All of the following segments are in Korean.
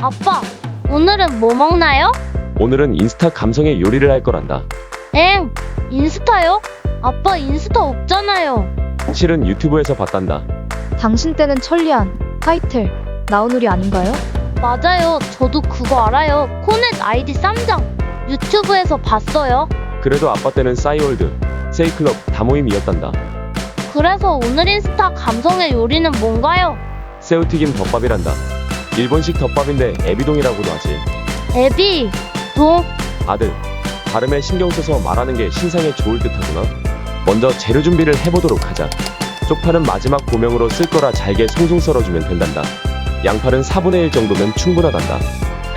아빠, 오늘은 뭐 먹나요? 오늘은 인스타 감성의 요리를 할 거란다. 엥, 인스타요? 아빠 인스타 없잖아요. 실은 유튜브에서 봤단다. 당신 때는 천리안, 타이틀, 나우누리 아닌가요? 맞아요. 저도 그거 알아요. 코넷 아이디 쌈장. 유튜브에서 봤어요. 그래도 아빠 때는 싸이월드, 세이클럽 다모임이었단다. 그래서 오늘 인스타 감성의 요리는 뭔가요? 새우튀김 덮밥이란다. 일본식 덮밥인데 애비동이라고도 하지. 애비, 동, 아들, 발음에 신경 써서 말하는 게 신상에 좋을 듯하구나. 먼저 재료 준비를 해보도록 하자. 쪽파는 마지막 고명으로 쓸 거라 잘게 송송 썰어주면 된단다. 양파는 4분의 1 정도면 충분하단다.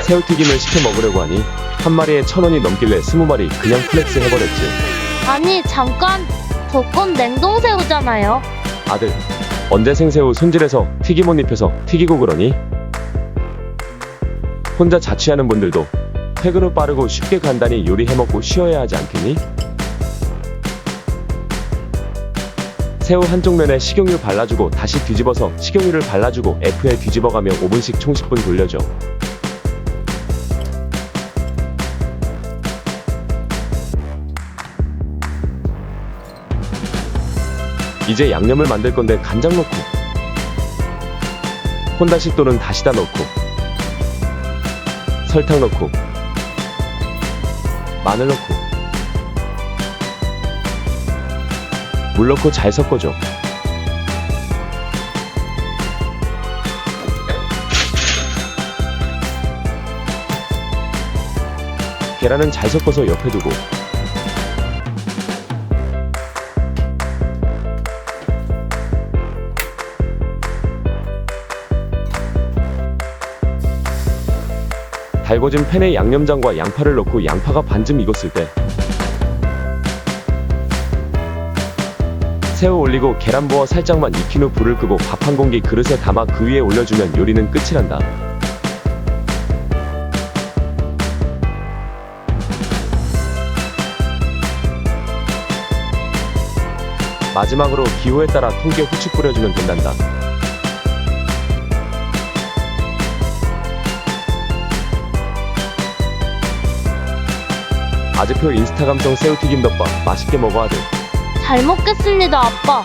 새우튀김을 시켜 먹으려고 하니 한 마리에 천 원이 넘길래 20마리 그냥 플렉스 해버렸지. 아니 잠깐. 저건 냉동새우잖아요. 아들, 언제 생새우 손질해서 튀김 옷 입혀서 튀기고 그러니? 혼자 자취하는 분들도 퇴근 후 빠르고 쉽게 간단히 요리해먹고 쉬어야 하지 않겠니? 새우 한쪽 면에 식용유 발라주고 다시 뒤집어서 식용유를 발라주고 F에 뒤집어가며 5분씩 총 10분 돌려줘. 이제 양념을 만들 건데 간장 넣고 혼다시 또는 다시다 넣고 설탕 넣고 마늘 넣고 물 넣고 잘 섞어줘. 계란은 잘 섞어서 옆에 두고 달궈진 팬에 양념장과 양파를 넣고 양파가 반쯤 익었을 때 새우 올리고 계란 부어 살짝만 익힌 후 불을 끄고 밥 한 공기 그릇에 담아 그 위에 올려주면 요리는 끝이란다. 마지막으로 기호에 따라 통깨 후추 뿌려주면 된단다. 아즈표 인스타 감성 새우튀김 덮밥 맛있게 먹어 아들. 잘 먹겠습니다, 아빠.